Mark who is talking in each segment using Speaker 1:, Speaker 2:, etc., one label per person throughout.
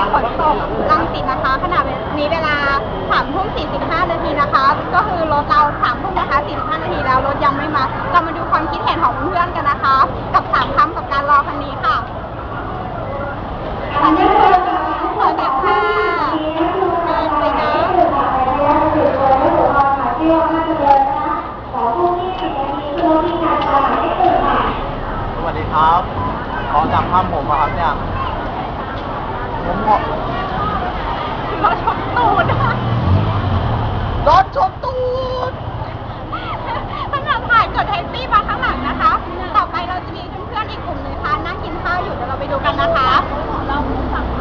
Speaker 1: มีนส่งรังสิตนะคะ ขณะนี้เวลาสามทุ่มสี่สิบห้านาทีนะคะ ก็คือรถเราสามทุ่มนะคะสี่สิบห้านาทีแล้วรถยังไม่มา เรามาดูความคิดเห็นของเพื่อนกันนะคะ กับสามคำกับการรอคันนี้ค่ะสวัสดีค่ะสวัสดแบบค่ะ
Speaker 2: สวัสดีค่ะ
Speaker 3: สวัสดีครับ ขอจากภาพผมอะครับเนี่ย ผมขอ
Speaker 1: เราชมตูดอะ
Speaker 3: รถชนตูด
Speaker 1: ถ้าเราถ่ายกดแท็กซี่มาข้างหลังนะคะ ต่อไปเราจะมีเพื่อนๆอีกกลุ่มหนึงค่ะนั่งกินข้าวอยู่เดี๋ยวเราไปดูกันนะคะเรา
Speaker 4: สั่งส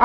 Speaker 3: เ